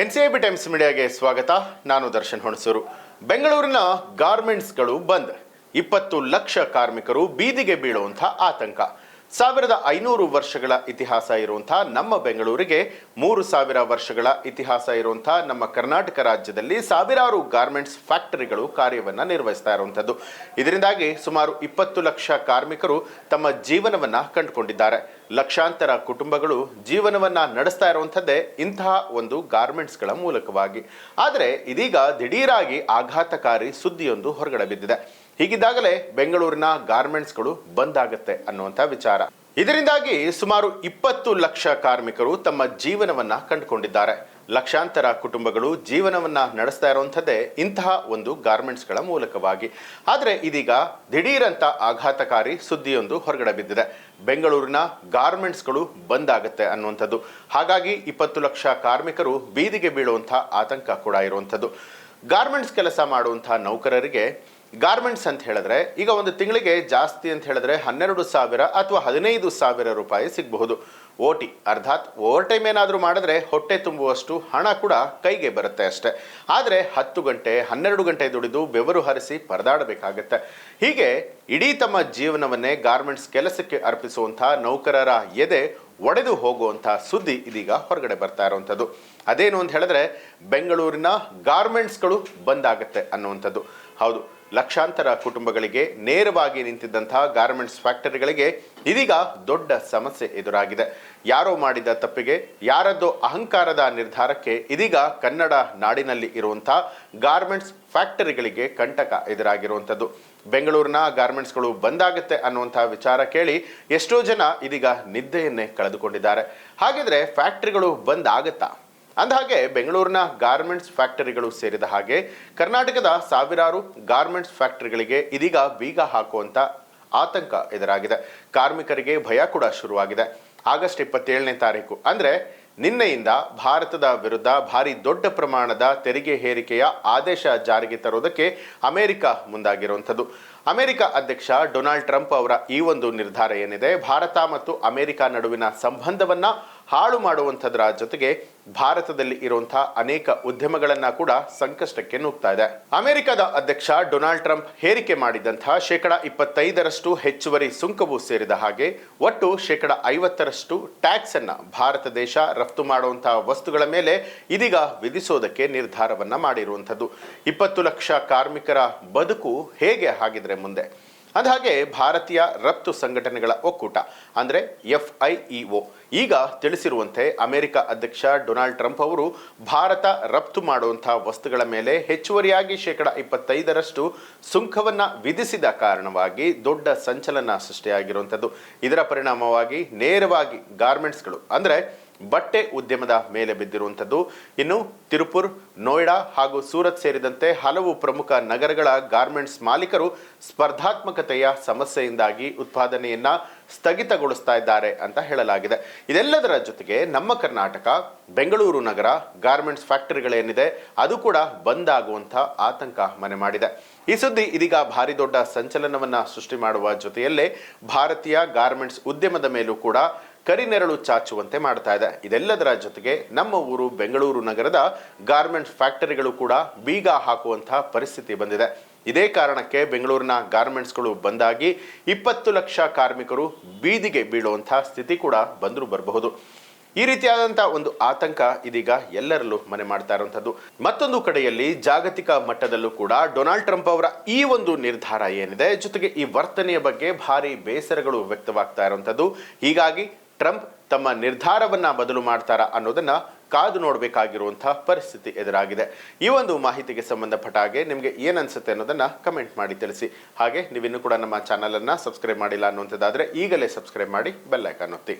N C I B times ಮೀಡಿಯಾಗೆ ಸ್ವಾಗತ. ನಾನು ದರ್ಶನ್ ಹೊಣಸೂರು. ಬೆಂಗಳೂರಿನ ಗಾರ್ಮೆಂಟ್ಸ್ಗಳು ಬಂದ್. ಇಪ್ಪತ್ತು ಲಕ್ಷ ಕಾರ್ಮಿಕರು ಬೀದಿಗೆ ಬೀಳುವಂಥ ಆತಂಕ. ಸಾವಿರದ ಐನೂರು ವರ್ಷಗಳ ಇತಿಹಾಸ ಇರುವಂತಹ ನಮ್ಮ ಬೆಂಗಳೂರಿಗೆ ಮೂರು ಸಾವಿರ ವರ್ಷಗಳ ಇತಿಹಾಸ ಇರುವಂತಹ ನಮ್ಮ ಕರ್ನಾಟಕ ರಾಜ್ಯದಲ್ಲಿ ಸಾವಿರಾರು ಗಾರ್ಮೆಂಟ್ಸ್ ಫ್ಯಾಕ್ಟರಿಗಳು ಕಾರ್ಯವನ್ನು ನಿರ್ವಹಿಸ್ತಾ ಇರುವಂಥದ್ದು. ಇದರಿಂದಾಗಿ ಸುಮಾರು ಇಪ್ಪತ್ತು ಲಕ್ಷ ಕಾರ್ಮಿಕರು ತಮ್ಮ ಜೀವನವನ್ನು ಕಂಡುಕೊಂಡಿದ್ದಾರೆ. ಲಕ್ಷಾಂತರ ಕುಟುಂಬಗಳು ಜೀವನವನ್ನು ನಡೆಸ್ತಾ ಇರುವಂಥದ್ದೇ ಇಂತಹ ಒಂದು ಗಾರ್ಮೆಂಟ್ಸ್ಗಳ ಮೂಲಕವಾಗಿ. ಆದರೆ ಇದೀಗ ದಿಢೀರಾಗಿ ಆಘಾತಕಾರಿ ಸುದ್ದಿಯೊಂದು ಹೊರಗಡೆ ಬಿದ್ದಿದೆ. ಹೀಗಿದ್ದಾಗಲೇ ಬೆಂಗಳೂರಿನ ಗಾರ್ಮೆಂಟ್ಸ್ಗಳು ಬಂದ್ ಆಗುತ್ತೆ ಅನ್ನುವಂಥ ವಿಚಾರ. ಇದರಿಂದಾಗಿ ಸುಮಾರು ಇಪ್ಪತ್ತು ಲಕ್ಷ ಕಾರ್ಮಿಕರು ತಮ್ಮ ಜೀವನವನ್ನ ಕಂಡುಕೊಂಡಿದ್ದಾರೆ. ಲಕ್ಷಾಂತರ ಕುಟುಂಬಗಳು ಜೀವನವನ್ನ ನಡೆಸ್ತಾ ಇರುವಂಥದ್ದೇ ಇಂತಹ ಒಂದು ಗಾರ್ಮೆಂಟ್ಸ್ಗಳ ಮೂಲಕವಾಗಿ. ಆದರೆ ಇದೀಗ ದಿಢೀರಂತ ಆಘಾತಕಾರಿ ಸುದ್ದಿಯೊಂದು ಹೊರಗಡೆ ಬಿದ್ದಿದೆ. ಬೆಂಗಳೂರಿನ ಗಾರ್ಮೆಂಟ್ಸ್ಗಳು ಬಂದ್ ಆಗುತ್ತೆ ಅನ್ನುವಂಥದ್ದು. ಹಾಗಾಗಿ ಇಪ್ಪತ್ತು ಲಕ್ಷ ಕಾರ್ಮಿಕರು ಬೀದಿಗೆ ಬೀಳುವಂಥ ಆತಂಕ ಕೂಡ ಇರುವಂಥದ್ದು. ಗಾರ್ಮೆಂಟ್ಸ್ ಕೆಲಸ ಮಾಡುವಂಥ ನೌಕರರಿಗೆ ಗಾರ್ಮೆಂಟ್ಸ್ ಅಂತ ಹೇಳಿದ್ರೆ, ಈಗ ಒಂದು ತಿಂಗಳಿಗೆ ಜಾಸ್ತಿ ಅಂತ ಹೇಳಿದ್ರೆ ಹನ್ನೆರಡು ಸಾವಿರ ಅಥವಾ ಹದಿನೈದು ಸಾವಿರ ರೂಪಾಯಿ ಸಿಗಬಹುದು. ಓಟಿ ಅರ್ಥಾತ್ ಓವರ್ ಟೈಮ್ ಏನಾದರೂ ಮಾಡಿದ್ರೆ ಹೊಟ್ಟೆ ತುಂಬುವಷ್ಟು ಹಣ ಕೂಡ ಕೈಗೆ ಬರುತ್ತೆ ಅಷ್ಟೇ. ಆದರೆ ಹತ್ತು ಗಂಟೆ, ಹನ್ನೆರಡು ಗಂಟೆ ದುಡಿದು ಬೆವರು ಹರಿಸಿ ಪರದಾಡಬೇಕಾಗತ್ತೆ. ಹೀಗೆ ಇಡೀ ತಮ್ಮ ಜೀವನವನ್ನೇ ಗಾರ್ಮೆಂಟ್ಸ್ ಕೆಲಸಕ್ಕೆ ಅರ್ಪಿಸುವಂಥ ನೌಕರರ ಎದೆ ಒಡೆದು ಹೋಗುವಂಥ ಸುದ್ದಿ ಇದೀಗ ಹೊರಗಡೆ ಬರ್ತಾ ಇರುವಂಥದ್ದು. ಅದೇನು ಅಂತ ಹೇಳಿದ್ರೆ, ಬೆಂಗಳೂರಿನ ಗಾರ್ಮೆಂಟ್ಸ್ಗಳು ಬಂದಾಗತ್ತೆ ಅನ್ನುವಂಥದ್ದು. ಹೌದು. ಲಕ್ಷಾಂತರ ಕುಟುಂಬಗಳಿಗೆ ನೇರವಾಗಿ ನಿಂತಿದ್ದಂತಹ ಗಾರ್ಮೆಂಟ್ಸ್ ಫ್ಯಾಕ್ಟರಿಗಳಿಗೆ ಇದೀಗ ದೊಡ್ಡ ಸಮಸ್ಯೆ ಎದುರಾಗಿದೆ. ಯಾರೋ ಮಾಡಿದ ತಪ್ಪಿಗೆ ಯಾರದ್ದು ಅಹಂಕಾರದ ನಿರ್ಧಾರಕ್ಕೆ ಇದೀಗ ಕನ್ನಡ ನಾಡಿನಲ್ಲಿ ಇರುವಂತಹ ಗಾರ್ಮೆಂಟ್ಸ್ ಫ್ಯಾಕ್ಟರಿಗಳಿಗೆ ಕಂಟಕ ಎದುರಾಗಿರುವಂಥದ್ದು. ಬೆಂಗಳೂರಿನ ಗಾರ್ಮೆಂಟ್ಸ್ಗಳು ಬಂದಾಗುತ್ತೆ ಅನ್ನುವಂತಹ ವಿಚಾರ ಕೇಳಿ ಎಷ್ಟೋ ಜನ ಇದೀಗ ನಿದ್ದೆಯನ್ನೇ ಕಳೆದುಕೊಂಡಿದ್ದಾರೆ. ಹಾಗಿದ್ರೆ ಫ್ಯಾಕ್ಟರಿಗಳು ಬಂದ್ ಆಗತ್ತಾ ಅಂದಹಾಗೆ ಬೆಂಗಳೂರಿನ ಗಾರ್ಮೆಂಟ್ಸ್ ಫ್ಯಾಕ್ಟರಿಗಳು ಸೇರಿದ ಹಾಗೆ ಕರ್ನಾಟಕದ ಸಾವಿರಾರು ಗಾರ್ಮೆಂಟ್ಸ್ ಫ್ಯಾಕ್ಟರಿಗಳಿಗೆ ಇದೀಗ ಬೀಗ ಹಾಕುವಂತ ಆತಂಕ ಎದುರಾಗಿದೆ. ಕಾರ್ಮಿಕರಿಗೆ ಭಯ ಕೂಡ ಶುರುವಾಗಿದೆ. ಆಗಸ್ಟ್ ಇಪ್ಪತ್ತೇಳನೇ ತಾರೀಕು ಅಂದ್ರೆ ನಿನ್ನೆಯಿಂದ ಭಾರತದ ವಿರುದ್ಧ ಭಾರಿ ದೊಡ್ಡ ಪ್ರಮಾಣದ ತೆರಿಗೆ ಹೇರಿಕೆಯ ಆದೇಶ ಜಾರಿಗೆ ತರುವುದಕ್ಕೆ ಅಮೆರಿಕ ಮುಂದಾಗಿರುವಂಥದ್ದು. ಅಮೆರಿಕ ಅಧ್ಯಕ್ಷ ಡೊನಾಲ್ಡ್ ಟ್ರಂಪ್ ಅವರ ಈ ಒಂದು ನಿರ್ಧಾರ ಏನಿದೆ? ಭಾರತ ಮತ್ತು ಅಮೆರಿಕ ನಡುವಿನ ಸಂಬಂಧವನ್ನ ಹಾಳು ಮಾಡುವಂಥದ್ರ ಜೊತೆಗೆ ಭಾರತದಲ್ಲಿ ಇರುವಂತಹ ಅನೇಕ ಉದ್ಯಮಗಳನ್ನ ಕೂಡ ಸಂಕಷ್ಟಕ್ಕೆ ನೂಗ್ತಾ ಇದೆ. ಅಮೆರಿಕದ ಅಧ್ಯಕ್ಷ ಡೊನಾಲ್ಡ್ ಟ್ರಂಪ್ ಹೇರಿಕೆ ಮಾಡಿದಂತಹ ಶೇಕಡ ಇಪ್ಪತ್ತೈದರಷ್ಟು ಹೆಚ್ಚುವರಿ ಸುಂಕವು ಸೇರಿದ ಹಾಗೆ ಒಟ್ಟು ಶೇಕಡ ಐವತ್ತರಷ್ಟು ಟ್ಯಾಕ್ಸ್ ಅನ್ನ ಭಾರತ ದೇಶ ರಫ್ತು ಮಾಡುವಂತಹ ವಸ್ತುಗಳ ಮೇಲೆ ಇದೀಗ ವಿಧಿಸೋದಕ್ಕೆ ನಿರ್ಧಾರವನ್ನ ಮಾಡಿರುವಂಥದ್ದು. ಇಪ್ಪತ್ತು ಲಕ್ಷ ಕಾರ್ಮಿಕರ ಬದುಕು ಹೇಗೆ ಆಗಿದ್ರೆ ಮುಂದೆ? ಅಂದಹಾಗೆ ಭಾರತೀಯ ರಫ್ತು ಸಂಘಟನೆಗಳ ಒಕ್ಕೂಟ, ಅಂದರೆ ಎಫ್ ಐ ಇಒ ಈಗ ತಿಳಿಸಿರುವಂತೆ ಅಮೆರಿಕ ಅಧ್ಯಕ್ಷ ಡೊನಾಲ್ಡ್ ಟ್ರಂಪ್ ಅವರು ಭಾರತ ರಫ್ತು ಮಾಡುವಂತಹ ವಸ್ತುಗಳ ಮೇಲೆ ಹೆಚ್ಚುವರಿಯಾಗಿ ಶೇಕಡ ಇಪ್ಪತ್ತೈದರಷ್ಟು ಸುಂಕವನ್ನು ವಿಧಿಸಿದ ಕಾರಣವಾಗಿ ದೊಡ್ಡ ಸಂಚಲನ ಸೃಷ್ಟಿಯಾಗಿರುವಂಥದ್ದು. ಇದರ ಪರಿಣಾಮವಾಗಿ ನೇರವಾಗಿ ಗಾರ್ಮೆಂಟ್ಸ್ಗಳು, ಅಂದರೆ ಬಟ್ಟೆ ಉದ್ಯಮದ ಮೇಲೆ ಬಿದ್ದಿರುವಂಥದ್ದು. ಇನ್ನು ತಿರುಪುರ್, ನೋಯ್ಡಾ ಹಾಗೂ ಸೂರತ್ ಸೇರಿದಂತೆ ಹಲವು ಪ್ರಮುಖ ನಗರಗಳ ಗಾರ್ಮೆಂಟ್ಸ್ ಮಾಲೀಕರು ಸ್ಪರ್ಧಾತ್ಮಕತೆಯ ಸಮಸ್ಯೆಯಿಂದಾಗಿ ಉತ್ಪಾದನೆಯನ್ನ ಸ್ಥಗಿತಗೊಳಿಸ್ತಾ ಇದ್ದಾರೆ ಅಂತ ಹೇಳಲಾಗಿದೆ. ಇದೆಲ್ಲದರ ಜೊತೆಗೆ ನಮ್ಮ ಕರ್ನಾಟಕ, ಬೆಂಗಳೂರು ನಗರ ಗಾರ್ಮೆಂಟ್ಸ್ ಫ್ಯಾಕ್ಟರಿಗಳೇನಿದೆ ಅದು ಕೂಡ ಬಂದ್ ಆಗುವಂಥ ಆತಂಕ ಮನೆ ಮಾಡಿದೆ. ಈ ಸುದ್ದಿ ಇದೀಗ ಭಾರಿ ದೊಡ್ಡ ಸಂಚಲನವನ್ನ ಸೃಷ್ಟಿ ಮಾಡುವ ಜೊತೆಯಲ್ಲೇ ಭಾರತೀಯ ಗಾರ್ಮೆಂಟ್ಸ್ ಉದ್ಯಮದ ಮೇಲೂ ಕೂಡ ಕರಿನೆರಳು ಚಾಚುವಂತೆ ಮಾಡ್ತಾ ಇದೆ. ಇದೆಲ್ಲದರ ಜೊತೆಗೆ ನಮ್ಮ ಊರು ಬೆಂಗಳೂರು ನಗರದ ಗಾರ್ಮೆಂಟ್ಸ್ ಫ್ಯಾಕ್ಟರಿಗಳು ಕೂಡ ಬೀಗ ಹಾಕುವಂತಹ ಪರಿಸ್ಥಿತಿ ಬಂದಿದೆ. ಇದೇ ಕಾರಣಕ್ಕೆ ಬೆಂಗಳೂರಿನ ಗಾರ್ಮೆಂಟ್ಸ್ಗಳು ಬಂದಾಗಿ ಇಪ್ಪತ್ತು ಲಕ್ಷ ಕಾರ್ಮಿಕರು ಬೀದಿಗೆ ಬೀಳುವಂತಹ ಸ್ಥಿತಿ ಕೂಡ ಬಂದರೂ ಬರಬಹುದು. ಈ ರೀತಿಯಾದಂಥ ಒಂದು ಆತಂಕ ಇದೀಗ ಎಲ್ಲರಲ್ಲೂ ಮನೆ ಮಾಡ್ತಾ ಇರುವಂಥದ್ದು. ಮತ್ತೊಂದು ಕಡೆಯಲ್ಲಿ ಜಾಗತಿಕ ಮಟ್ಟದಲ್ಲೂ ಕೂಡ ಡೊನಾಲ್ಡ್ ಟ್ರಂಪ್ ಅವರ ಈ ಒಂದು ನಿರ್ಧಾರ ಏನಿದೆ, ಜೊತೆಗೆ ಈ ವರ್ತನೆಯ ಬಗ್ಗೆ ಭಾರಿ ಬೇಸರಗಳು ವ್ಯಕ್ತವಾಗ್ತಾ ಇರುವಂಥದ್ದು. ಹೀಗಾಗಿ ಟ್ರಂಪ್ ತಮ್ಮ ನಿರ್ಧಾರವನ್ನ ಬದಲು ಮಾಡ್ತಾರಾ ಅನ್ನೋದನ್ನ ಕಾದು ನೋಡಬೇಕಾಗಿರುವಂತಹ ಪರಿಸ್ಥಿತಿ ಎದುರಾಗಿದೆ. ಈ ಒಂದು ಮಾಹಿತಿಗೆ ಸಂಬಂಧಪಟ್ಟ ಹಾಗೆ ನಿಮಗೆ ಏನನ್ಸುತ್ತೆ ಅನ್ನೋದನ್ನ ಕಮೆಂಟ್ ಮಾಡಿ ತಿಳಿಸಿ. ಹಾಗೆ ನೀವಿನ್ನೂ ಕೂಡ ನಮ್ಮ ಚಾನಲನ್ನು ಸಬ್ಸ್ಕ್ರೈಬ್ ಮಾಡಿಲ್ಲ ಅನ್ನುವಂಥದ್ದಾದರೆ ಈಗಲೇ ಸಬ್ಸ್ಕ್ರೈಬ್ ಮಾಡಿ ಬೆಲ್ ಐಕಾನ್ ಒತ್ತಿ.